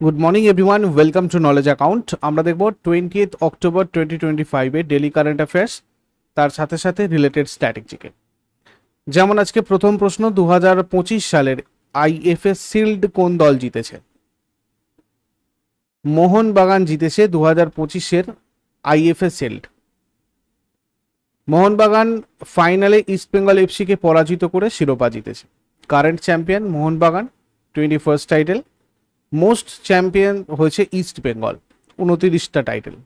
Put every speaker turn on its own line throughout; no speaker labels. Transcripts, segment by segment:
Good morning everyone welcome to knowledge account আমরা দেখব twenty eighth October twenty twenty ফাইভে daily current affairs তার সাথে সাথে রিলেটেড স্ট্র্যাটেজিকে যেমন আজকে প্রথম প্রশ্ন দু হাজার পঁচিশ সালের আইএফএস শিল্ড কোন দল জিতেছে? মোহনবাগান জিতেছে দু হাজার পঁচিশের আইএফএস শিল্ড মোহনবাগান ফাইনালে ইস্টবেঙ্গল এফসিকে পরাজিত করে শিরোপা জিতেছে। Current champion Mohun Bagan twenty first title most champion হয়েছে ইস্ট বেঙ্গল, উনতিরিশটা টাইটেল।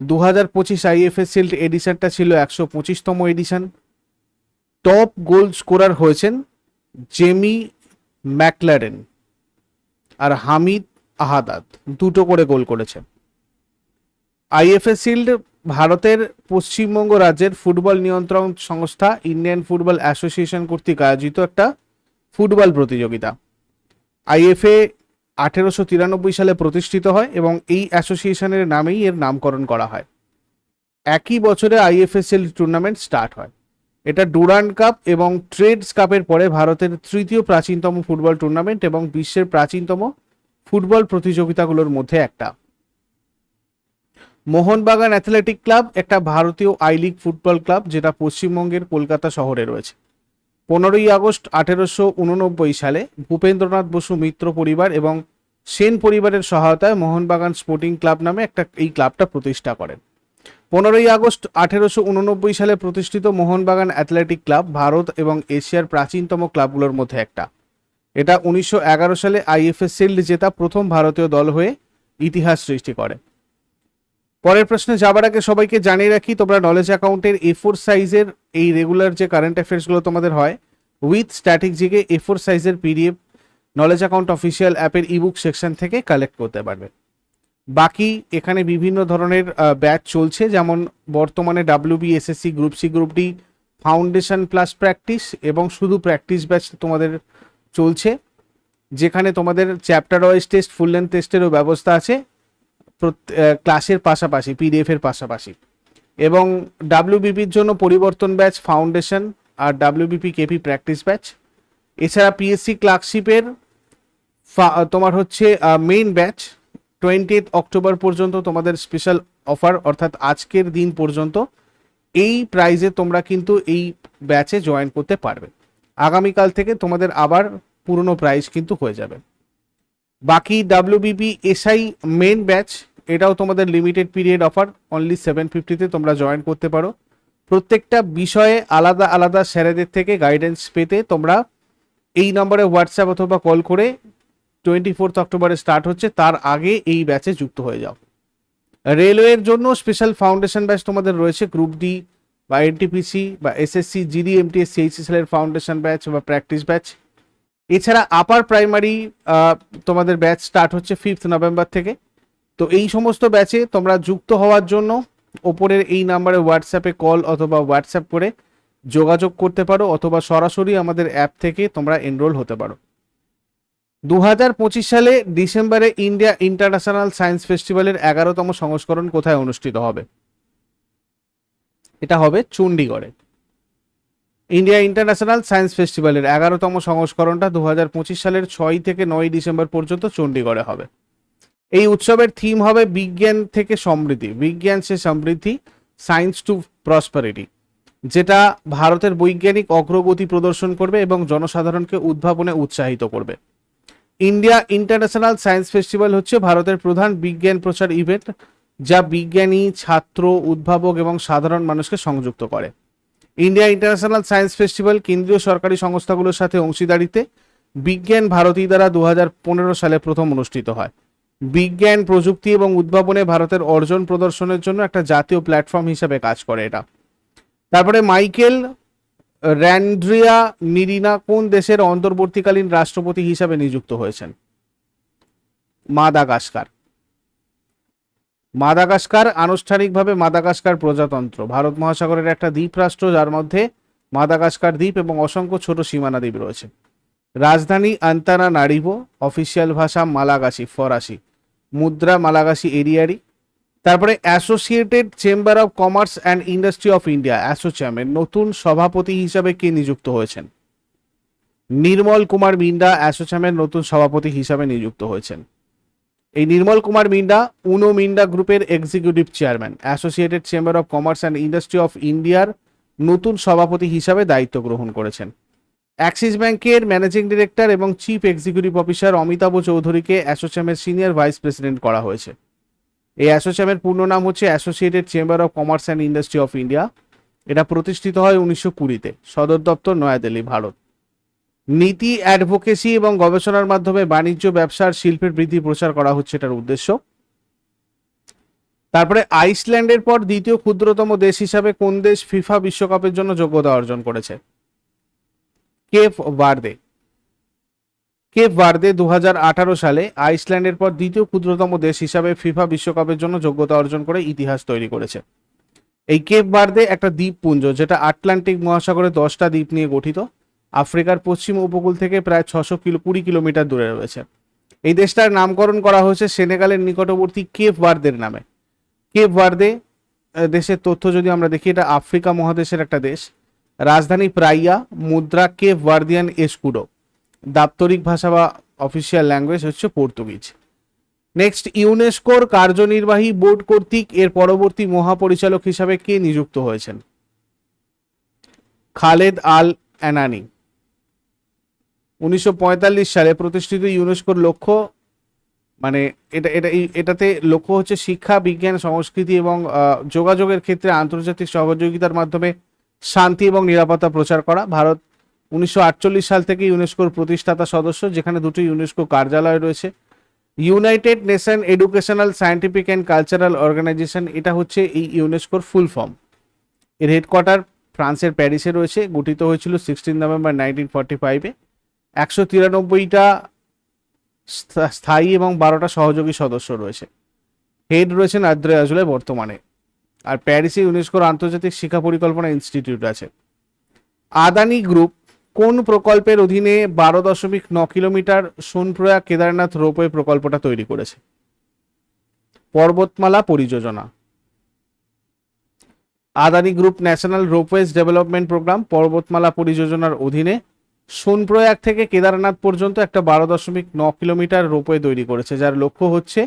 দু হাজার পঁচিশ আইএফএস শিল্ড এডিশনটা ছিল একশো পঁচিশতম এডিশন। টপ গোল স্কোরার হয়েছেন জেমি ম্যাকলারেন আর হামিদ আহাদাদ দুটো করে গোল করেছে আইএফএস শিল্ড ভারতের পশ্চিমবঙ্গ রাজ্যের ফুটবল নিয়ন্ত্রণ সংস্থা ইন্ডিয়ান ফুটবল অ্যাসোসিয়েশন কর্তৃক আয়োজিত একটা ফুটবল প্রতিযোগিতা। আইএফএ আঠেরোশো তিরানব্বই সালে প্রতিষ্ঠিত হয় এবং এই অ্যাসোসিয়েশনের নামেই এর নামকরণ করা হয়। একই বছরে আইএফএসএল টুর্নামেন্ট স্টার্ট হয়। এটা ডুরান্ড কাপ এবং ট্রেডস কাপের পরে ভারতের তৃতীয় প্রাচীনতম ফুটবল টুর্নামেন্ট এবং বিশ্বের প্রাচীনতম ফুটবল প্রতিযোগিতাগুলোর মধ্যে একটা। মোহনবাগান অ্যাথলেটিক ক্লাব, একটা ভারতীয় আই লিগ ফুটবল ক্লাব, যেটা পশ্চিমবঙ্গের কলকাতা শহরে রয়েছে। পনেরোই আগস্ট আঠেরোশো উননব্বই সালে ভূপেন্দ্রনাথ বসু মিত্র পরিবার এবং সেন পরিবারের সহায়তায় মোহনবাগান স্পোর্টিং ক্লাব নামে একটা এই ক্লাবটা প্রতিষ্ঠা করেন। পনেরোই আগস্ট আঠেরোশো উননব্বই সালে প্রতিষ্ঠিত মোহনবাগান অ্যাথলেটিক ক্লাব ভারত এবং এশিয়ার প্রাচীনতম ক্লাবগুলোর মধ্যে একটা। এটা উনিশশো এগারো সালে আইএফএস শিল্ড জেতা প্রথম ভারতীয় দল হয়ে ইতিহাস সৃষ্টি করে। পরের প্রশ্নে যাবার আগে সবাইকে জানিয়ে রাখি, তোমরা নলেজ অ্যাকাউন্টের এ ফোর সাইজের এই রেগুলার যে কারেন্ট অ্যাফেয়ার্সগুলো তোমাদের হয় উইথ স্ট্র্যাটেজিকে এ ফোর সাইজের পিডিএফ নলেজ অ্যাকাউন্ট অফিসিয়াল অ্যাপের ইবুক সেকশন থেকে কালেক্ট করতে পারবে। বাকি এখানে বিভিন্ন ধরনের ব্যাচ চলছে, যেমন বর্তমানে WB SSC group C group D foundation plus practice এবং শুধু প্র্যাকটিস ব্যাচ তোমাদের চলছে। যেখানে তোমাদের chapter wise test full length টেস্টেরও ব্যবস্থা আছে। ক্লাসের পাশাপাশি পিডিএফ এর পাশাপাশি। এবং ডাব্লিউবিপির জন্য পরিবর্তন ব্যাচ ফাউন্ডেশন আর ডাব্লিউবিপি কেপি প্র্যাকটিস ব্যাচ এছাড়া পিএসসি ক্লার্কশিপের তোমার হচ্ছে মেইন ব্যাচ টোয়েন্টি অক্টোবর পর্যন্ত তোমাদের স্পেশাল অফার অর্থাৎ আজকের দিন পর্যন্ত এই প্রাইজে তোমরা কিন্তু এই ব্যাচে জয়েন করতে পারবে। আগামীকাল থেকে তোমাদের আবার পুরনো প্রাইস কিন্তু হয়ে যাবে। বাকি ডাব্লিউবিপি এসআই মেন ব্যাচ এটাও তোমাদের limited period offer only seven ফিফটিতে তোমরা জয়েন করতে পারো। প্রত্যেকটা বিষয়ে আলাদা আলাদা স্যারেদের থেকে গাইডেন্স পেতে তোমরা এই নম্বরে হোয়াটসঅ্যাপ অথবা কল করে টোয়েন্টি ফোর্থ অক্টোবরে স্টার্ট হচ্ছে, তার আগে এই ব্যাচে যুক্ত হয়ে যাও। রেলওয়ের জন্য স্পেশাল ফাউন্ডেশন ব্যাচ তোমাদের রয়েছে গ্রুপ ডি বা এনটিপিসি বা এসএসসি জিডি এমটিএস সিএইচএসএল এর ফাউন্ডেশন ব্যাচ বা প্র্যাকটিস ব্যাচ এছাড়া আপার প্রাইমারি তোমাদের ব্যাচ স্টার্ট হচ্ছে ফিফথ নভেম্বর থেকে। তো এই সমস্ত ব্যাচে তোমরা যুক্ত হওয়ার জন্য ওপরের এই নাম্বারে হোয়াটসঅ্যাপে কল অথবা হোয়াটসঅ্যাপ করে যোগাযোগ করতে পারো অথবা সরাসরি আমাদের অ্যাপ থেকে তোমরা এনরোল হতে পারো। দু হাজার পঁচিশ সালে ডিসেম্বরে ইন্ডিয়া ইন্টারন্যাশনাল সায়েন্স ফেস্টিভ্যালের এগারোতম সংস্করণ কোথায় অনুষ্ঠিত হবে? এটা হবে চণ্ডীগড়ে ইন্ডিয়া ইন্টারন্যাশনাল সায়েন্স ফেস্টিভ্যালের এগারোতম সংস্করণটা দু হাজার পঁচিশ সালের ছয় থেকে নয় ডিসেম্বর পর্যন্ত চণ্ডীগড়ে হবে। এই উৎসবের থিম হবে বিজ্ঞান থেকে সমৃদ্ধি। বিজ্ঞান সে সমৃদ্ধি সায়েন্স টু প্রসপারিটি যেটা ভারতের বৈজ্ঞানিক অগ্রগতি প্রদর্শন করবে এবং জনসাধারণকে উদ্ভাবনে উৎসাহিত করবে। ইন্ডিয়া ইন্টারন্যাশনাল সায়েন্স ফেস্টিভ্যাল হচ্ছে ভারতের প্রধান বিজ্ঞান প্রচার ইভেন্ট, যা বিজ্ঞানী, ছাত্র, উদ্ভাবক এবং সাধারণ মানুষকে সংযুক্ত করে। ইন্ডিয়া ইন্টারন্যাশনাল সায়েন্স ফেস্টিভ্যাল কেন্দ্রীয় সরকারি সংস্থাগুলোর সাথে অংশীদারিতে বিজ্ঞান ভারতী দ্বারা দু হাজার পনেরো সালে প্রথম অনুষ্ঠিত হয়। বিজ্ঞান, প্রযুক্তি এবং উদ্ভাবনে ভারতের অর্জন প্রদর্শনের জন্য একটা জাতীয় প্ল্যাটফর্ম হিসেবে কাজ করে এটা। তারপরে মাইকেল র্যান্ড্রিয়া মিরিনা কোন দেশের অন্তর্বর্তীকালীন রাষ্ট্রপতি হিসাবে নিযুক্ত হয়েছেন? মাদাগাস্কার মাদাগাস্কার আনুষ্ঠানিকভাবে মাদাগাস্কার প্রজাতন্ত্র। ভারত মহাসাগরের একটা দ্বীপ রাষ্ট্র, যার মধ্যে মাদাগাস্কার দ্বীপ এবং অসংখ্য ছোট সীমানা দ্বীপ রয়েছে। রাজধানী আন্তানা নাড়িভো অফিসিয়াল ভাষা মালাগাসি ফরাসি। মুদ্রা মালাগাসি এরিয়ারি। তারপরে Associated Chamber of Commerce and Industry of India, অ্যাসোচ্যামের নতুন সভাপতি হিসাবে কে নিযুক্ত হয়েছেন? নির্মল কুমার মিন্ডা, অ্যাসোচ্যামের নতুন সভাপতি হিসাবে নিযুক্ত হয়েছেন। এই নির্মল কুমার মিন্ডা, উনো মিন্ডা গ্রুপের executive chairman Associated Chamber of Commerce and Industry of ইন্ডিয়ার নতুন সভাপতি হিসাবে দায়িত্ব গ্রহণ করেছেন। অ্যাক্সিস ব্যাংকের ম্যানেজিং ডিরেক্টর এবং চিফ এক্সিকিউটিভ অফিসার অমিতাভ চৌধুরীকে অ্যাসোসিয়ামের সিনিয়র ভাইস প্রেসিডেন্ট করা হয়েছে। এই অ্যাসোসিয়ামের পূর্ণ নাম হচ্ছে Associated Chamber of Commerce and Industry of India এটা প্রতিষ্ঠিত হয় উনিশশো কুড়িতে। সদর দপ্তর নয়াদিল্লি, ভারত। নীতি অ্যাডভোকেসি এবং গবেষণার মাধ্যমে বাণিজ্য, ব্যবসার, শিল্পের বৃদ্ধি প্রচার করা হচ্ছে এটার উদ্দেশ্য। তারপরে আইসল্যান্ডের পর দ্বিতীয় ক্ষুদ্রতম দেশ হিসাবে কোন দেশ ফিফা বিশ্বকাপের জন্য যোগ্যতা অর্জন করেছে? Cape Verde. কেপ ভার্দে দু সালে আইসল্যান্ডের পর দ্বিতীয় ক্ষুদ্রতম দেশ হিসাবে ফিফা বিশ্বকাপের জন্য যোগ্যতা অর্জন করে ইতিহাস তৈরি করেছে। এই কেপ ভার্দে একটা দ্বীপপুঞ্জ, যেটা আটলান্টিক মহাসাগরে দশটা দ্বীপ নিয়ে গঠিত। আফ্রিকার পশ্চিম উপকূল থেকে প্রায় ছশো কিলো কুড়ি কিলোমিটার দূরে রয়েছে। এই দেশটার নামকরণ করা হয়েছে সেনেগালের নিকটবর্তী কেপ ভার্দের নামে। কেপ আহ, দেশের তথ্য যদি আমরা দেখি এটা আফ্রিকা মহাদেশের একটা দেশ। রাজধানী প্রাইয়া মুদ্রা কেপ ভার্দিয়ান এসকুডো। দাপ্তরিক ভাষা বা অফিসিয়াল ল্যাঙ্গুয়েজ হচ্ছে পর্তুগিজ। নেক্সট ইউনেস্কোর কার্যনির্বাহী বোর্ড কর্তৃক এর পরবর্তী মহাপরিচালক হিসাবে কে নিযুক্ত হয়েছেন? খালেদ আল অ্যানানি উনিশশো পঁয়তাল্লিশ সালে প্রতিষ্ঠিত ইউনেস্কোর লক্ষ্য মানে এটা এটা এটাতে লক্ষ্য হচ্ছে শিক্ষা, বিজ্ঞান, সংস্কৃতি এবং যোগাযোগের ক্ষেত্রে আন্তর্জাতিক সহযোগিতার মাধ্যমে শান্তি এবং নিরাপত্তা প্রচার করা। ভারত উনিশশো আটচল্লিশ সাল থেকে ইউনেস্কোর প্রতিষ্ঠাতা সদস্য, যেখানে দুটো ইউনেস্কো কার্যালয় রয়েছে। United Nation Educational Scientific and Cultural Organization, এটা হচ্ছে এই ইউনেস্কোর ফুল ফর্ম। এর হেডকোয়ার্টার ফ্রান্সের প্যারিসে রয়েছে, গঠিত হয়েছিল সিক্সটিন নভেম্বর নাইনটিন ফর্টি ফাইভে একশো তিরানব্বইটা স্থায়ী এবং বারোটা সহযোগী সদস্য রয়েছে। হেড রয়েছেন আদ্রে আজলে বর্তমানে। আর প্যারিসে ইউনেস্কোর আন্তর্জাতিক শিক্ষা পরিকল্পনা ইনস্টিটিউট আছে। আদানি গ্রুপ কোন প্রকল্পের অধীনে বারো দশমিক ন কিলোমিটার সোনপ্রয়া কেদারনাথ রোপওয়ে প্রকল্পটা তৈরি করেছে? Parvatmala Pariyojana. Adani group National Ropeways Development Programme Parvatmala পরিযোজনার অধীনে সোনপ্রয়াগ থেকে কেদারনাথ পর্যন্ত একটা বারো দশমিক ন কিলোমিটার রোপওয়ে তৈরি করেছে, যার লক্ষ্য হচ্ছে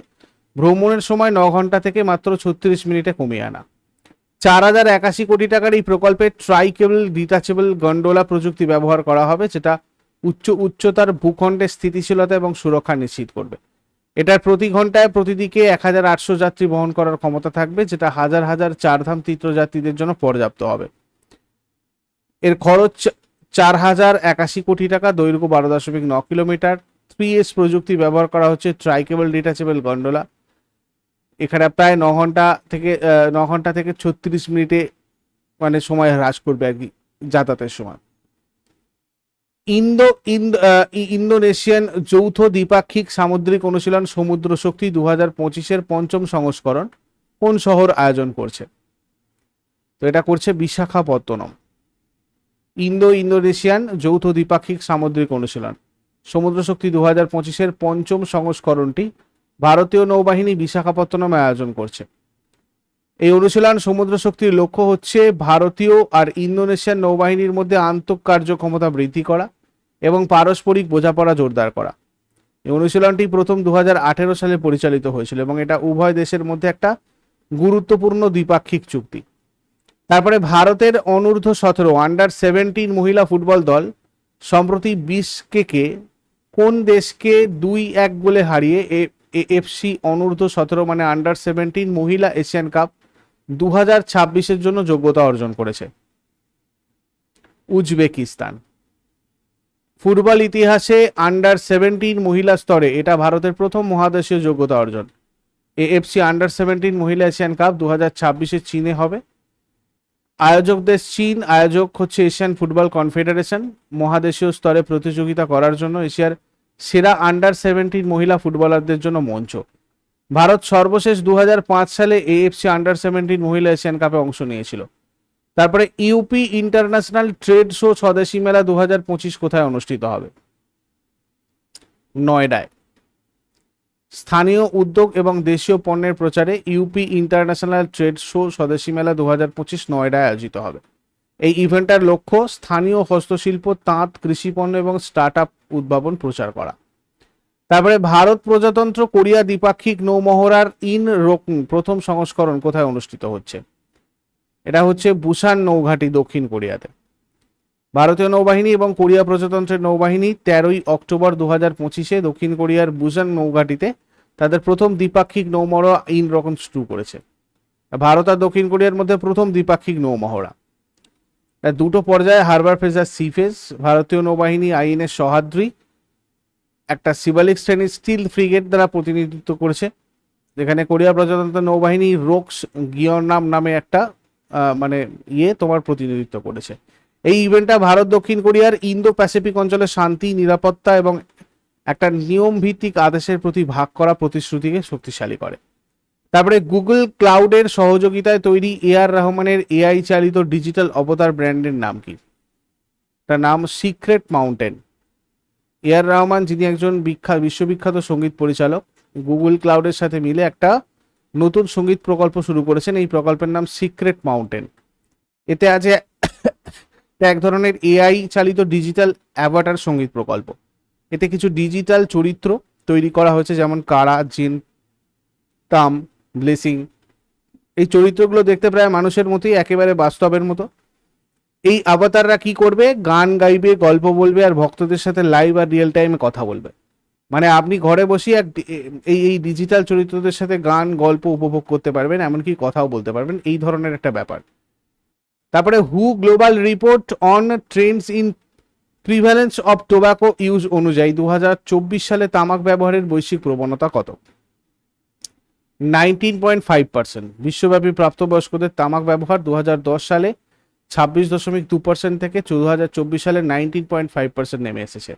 ভ্রমণের সময় ন ঘণ্টা থেকে মাত্র ছত্রিশ মিনিটে কমিয়ে আনা। চার হাজার একাশি কোটি টাকার এই প্রকল্পে ট্রাই কেবল ডিটাচেবল গন্ডোলা প্রযুক্তি ব্যবহার করা হবে, যেটা উচ্চ উচ্চতার ভূখণ্ডের স্থিতিশীলতা এবং সুরক্ষা নিশ্চিত করবে। এটার প্রতি ঘন্টায় প্রতিদিকে এক হাজার আটশো যাত্রী বহন করার ক্ষমতা থাকবে, যেটা হাজার হাজার চারধাম তীর্থযাত্রীদের জন্য পর্যাপ্ত হবে। এর খরচ চার হাজার একাশি কোটি টাকা দৈর্ঘ্য বারো দশমিক ন কিলোমিটার থ্রি এস প্রযুক্তি ব্যবহার করা হচ্ছে ট্রাইকেবল ডিটাচেবল গন্ডোলা এখানে প্রায় ন ঘণ্টা থেকে ন ঘণ্টা থেকে ছত্রিশ মিনিটে মানে সময় হ্রাস করবে আর কি, যাতায়াতের সময়। ইন্দো, ইন্দ- ইন্দোনেশিয়ান যৌথ দ্বিপাক্ষিক সামুদ্রিক অনুশীলন সমুদ্র শক্তি দু হাজার পঁচিশের পঞ্চম সংস্করণ কোন শহর আয়োজন করছে? তো এটা করছে বিশাখাপত্তনম। ইন্দো ইন্দোনেশিয়ান যৌথ দ্বিপাক্ষিক সামুদ্রিক অনুশীলন। সমুদ্র শক্তি দু হাজার পঁচিশের পঞ্চম সংস্করণটি ভারতীয় নৌবাহিনী বিশাখাপত্তনমে আয়োজন করছে। এই অনুশীলন সমুদ্র শক্তির লক্ষ্য হচ্ছে ভারতীয় আর ইন্দোনেশিয়ান নৌবাহিনীর মধ্যে আন্তঃ কার্যক্ষমতা বৃদ্ধি করা এবং পারস্পরিক বোঝাপড়া জোরদার করা। এই অনুশীলনটি প্রথম দু হাজার আঠেরো সালে পরিচালিত হয়েছিল এবং এটা উভয় দেশের মধ্যে একটা গুরুত্বপূর্ণ দ্বিপাক্ষিক চুক্তি। তারপরে ভারতের অনূর্ধ্ব সতেরো আন্ডার সেভেন্টিন মহিলা ফুটবল দল সম্প্রতি বিশকেকে কোন দেশকে দুই এক গোলে হারিয়ে এ এএফসি অনূর্ধ্ব সতেরো মানে আন্ডার সেভেন্টিন মহিলা এশিয়ান কাপ দু হাজার ছাব্বিশের জন্য যোগ্যতা অর্জন করেছে। উজবেকিস্তান। ফুটবল ইতিহাসে আন্ডার সেভেন্টিন মহিলা স্তরে এটা ভারতের প্রথম মহাদেশীয় যোগ্যতা অর্জন। এএফসি আন্ডার সেভেন্টিন মহিলা এশিয়ান কাপ দু হাজার ছাব্বিশে চীনে হবে। আয়োজক দেশ চীন আয়োজক হচ্ছে এশিয়ান ফুটবল কনফেডারেশন। মহাদেশীয় স্তরে প্রতিযোগিতা করার জন্য এশিয়ার সেরা আন্ডার সেভেন্টিন মহিলা ফুটবলারদের জন্য মঞ্চ। ভারত সর্বশেষ দু হাজার পাঁচ সালে এএফসি আন্ডার সেভেন্টিন মহিলা এশিয়ান কাপে অংশ নিয়েছিল। তারপরে UP International Trade Show Swadeshi Mela দু হাজার পঁচিশ কোথায় অনুষ্ঠিত হবে? নয়ডায়। স্থানীয় উদ্যোগ এবং দেশীয় পণ্যের প্রচারে UP International Trade Show Swadeshi Mela দু হাজার পঁচিশ নয়ডায় আয়োজিত হবে। এই ইভেন্টটার লক্ষ্য স্থানীয় হস্তশিল্প, তাঁত, কৃষি পণ্য এবং স্টার্ট আপ উদ্ভাবন প্রচার করা। তারপরে ভারত প্রজাতন্ত্র কোরিয়া দ্বিপাক্ষিক নৌমহড়ার ইন রোকন প্রথম সংস্করণ কোথায় অনুষ্ঠিত হচ্ছে? এটা হচ্ছে বুসান নৌঘাটি দক্ষিণ কোরিয়াতে। ভারতীয় নৌবাহিনী এবং কোরিয়া প্রজাতন্ত্রের নৌবাহিনী তেরোই অক্টোবর দু হাজার পঁচিশে দক্ষিণ কোরিয়ার বুসান নৌঘাটিতে তাদের প্রথম দ্বিপাক্ষিক নৌমহড়া ইন রকম শুরু করেছে। ভারত আর দক্ষিণ কোরিয়ার মধ্যে প্রথম দ্বিপাক্ষিক নৌমহড়া। দুটো পর্যায়ে হারবার ফেজ আর সি ফেজ, ভারতীয় নৌবাহিনী আইএনএস সহাদ্রি একটা সিবালিক শ্রেণির স্টিল ফ্রিগেট দ্বারা প্রতিনিধিত্ব করেছে, যেখানে কোরিয়া প্রজাতন্ত্র নৌবাহিনী রোকস গিয়রনাম নামে একটা মানে ইয়ে তোমার প্রতিনিধিত্ব করেছে। এই ইভেন্টটা ভারত, দক্ষিণ কোরিয়ার ইন্দো প্যাসিফিক অঞ্চলে শান্তি, নিরাপত্তা এবং একটা নিয়ম ভিত্তিক আদেশের প্রতি ভাগ করা প্রতিশ্রুতিকে শক্তিশালী করে। তারপরে গুগল ক্লাউডের সহযোগিতায় তৈরি এ আর রহমানের এআই চালিত ডিজিটাল অবতার ব্র্যান্ডের নাম কি? তার নাম Secret Mountain A R Rahman, যিনি একজন বিখ্যাত, বিশ্ববিখ্যাত সংগীত পরিচালক গুগল ক্লাউডের সাথে মিলে একটা নতুন সংগীত প্রকল্প শুরু করেছেন। এই প্রকল্পের নাম সিক্রেট মাউন্টেন এতে আছে এক ধরনের এআই চালিত ডিজিটাল অ্যাভাটার সংগীত প্রকল্প। এতে কিছু ডিজিটাল চরিত্র তৈরি করা হয়েছে, যেমন কারা, জিন টাম ব্লেসিং। এই চরিত্রগুলো দেখতে প্রায় মানুষের মতোই, একেবারে বাস্তবের মতো। এই আবাতাররা কি করবে? গান গাইবে, গল্প বলবে, আর ভক্তদের সাথে লাইভ আর রিয়েল টাইমে কথা বলবে। মানে আপনি ঘরে বসে এক এই এই ডিজিটাল চরিত্রদের সাথে গান, গল্প উপভোগ করতে পারবেন, এমনকি কথাও বলতে পারবেন। এই ধরনের একটা ব্যাপার। তারপরে হু global report on trends in prevalence of tobacco use অনুযায়ী দু হাজার চব্বিশ সালে তামাক ব্যবহারের বৈশ্বিক প্রবণতা কত? Nineteen point five percent. বিশ্বব্যাপী প্রাপ্তবয়স্কদের তামাক ব্যবহার দু হাজার দশ সালে ছাব্বিশ দশমিক দু পার্সেন্ট থেকে দু হাজার চব্বিশ সালে নাইনটিন পয়েন্ট ফাইভ পার্সেন্ট নেমে এসেছে।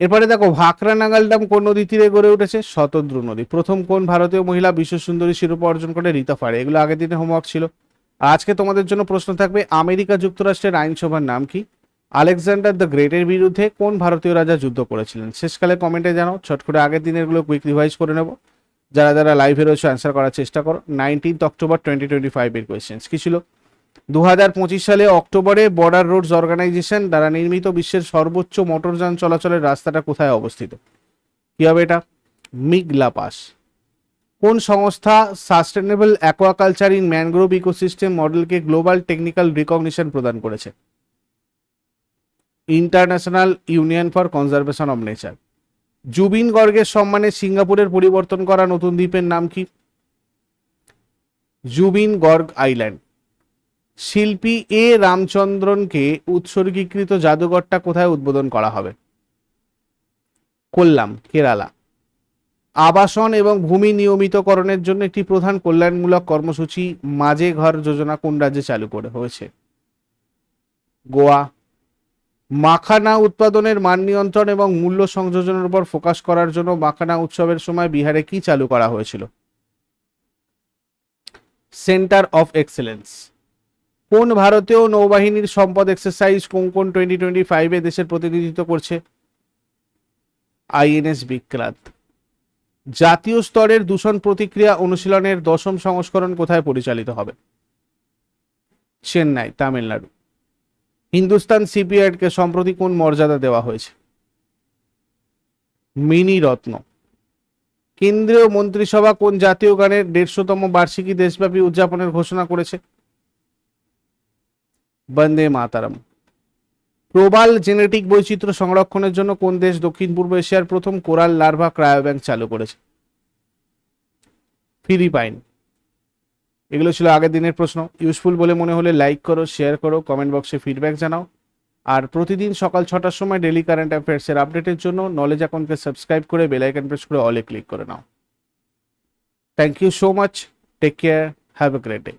এরপরে দেখো, ভাকরা নাগাল ড্যাম কোন নদী তীরে গড়ে উঠেছে? শতদ্রু নদী। প্রথম কোন ভারতীয় মহিলা বিশ্ব সুন্দরী শিরোপা অর্জন করে? রীতা ফারে এগুলো আগের দিনে হোমওয়ার্ক ছিল। আজকে তোমাদের জন্য প্রশ্ন থাকবে, আমেরিকা যুক্তরাষ্ট্রের আইনসভার নাম কি? আলেকজান্ডার দ্য গ্রেটের বিরুদ্ধে কোন ভারতীয় রাজা যুদ্ধ করেছিলেন? শেষকালে কমেন্টে জানাও, ছট করে আগের দিনেরগুলো কুইক রিভাইজ করে নেব। যারা যারা লাইভে রয়েছে অ্যান্সার করার চেষ্টা করো। নাইনটিন্থ অক্টোবর টোয়েন্টি টোয়েন্টি ফাইভের কোয়েশ্চেন্স কি ছিল? দু হাজার পঁচিশ সালে অক্টোবরে বর্ডার রোডস অর্গানাইজেশন দ্বারা নির্মিত বিশ্বের সর্বোচ্চ মোটরযান চলাচলের রাস্তাটা কোথায় অবস্থিত? কি হবে এটা? মিগলা পাস কোন সংস্থা sustainable aquaculture in mangrove ecosystem মডেলকে global technical recognition প্রদান করেছে? International Union for Conservation of Nature Zubeen গর্গের সম্মানে সিঙ্গাপুরের পরিবর্তন করা নতুন দ্বীপের নাম কি? জুবিন গর্গ আইল্যান্ড। শিল্পী এ রামচন্দ্রনকে উৎসর্গীকৃত জাদুঘরটা কোথায় উদ্বোধন করা হবে? কোল্লাম, কেরালা। আবাসন এবং ভূমি নিয়মিতকরণের জন্য একটি প্রধান কল্যাণমূলক কর্মসূচি মাঝে ঘর যোজনা কোন রাজ্যে চালু করে হয়েছে? গোয়া। মাখানা উৎপাদনের মান নিয়ন্ত্রণ এবং মূল্য সংযোজনের উপর ফোকাস করার জন্য মাখানা উৎসবের সময় বিহারে কি চালু করা হয়েছিল? Centre of Excellence. কোন ভারতীয় নৌবাহিনীর সম্পদ এক্সারসাইজ কোঙ্কন টোয়েন্টি টোয়েন্টি ফাইভে দেশের প্রতিনিধিত্ব করছে? আইএনএস বিক্রান্ত জাতীয় স্তরের দূষণ প্রতিক্রিয়া অনুশীলনের দশম সংস্করণ কোথায় পরিচালিত হবে? চেন্নাই, তামিলনাড়ু। হিন্দুস্তান সিপিআইকে সম্প্রতি কোন মর্যাদা দেওয়া হয়েছে? মিনি রত্ন কেন্দ্রীয় মন্ত্রিসভা কোন জাতীয় গানের দেড়শোতম বার্ষিকী দেশব্যাপী উদযাপনের ঘোষণা করেছে? বন্দে মাতারাম। প্রবাল জেনেটিক বৈচিত্র্য সংরক্ষণের জন্য কোন দেশ দক্ষিণ পূর্ব এশিয়ার প্রথম কোরাল লার্ভা ক্রায়োব্যাংক চালু করেছে? ফিলিপাইন। এগুলো ছিল আগের দিনের প্রশ্ন। ইউজফুল বলে মনে হলে লাইক করো, শেয়ার করো, কমেন্ট বক্সে ফিডব্যাক জানাও। আর প্রতিদিন সকাল ছটার সময় ডেলি কারেন্ট অ্যাফেয়ার্সের আপডেটের জন্য নলেজ অ্যাকাউন্টকে সাবস্ক্রাইব করে বেল আইকন প্রেস করে অলে ক্লিক করে নাও। Thank you so much take care have a great day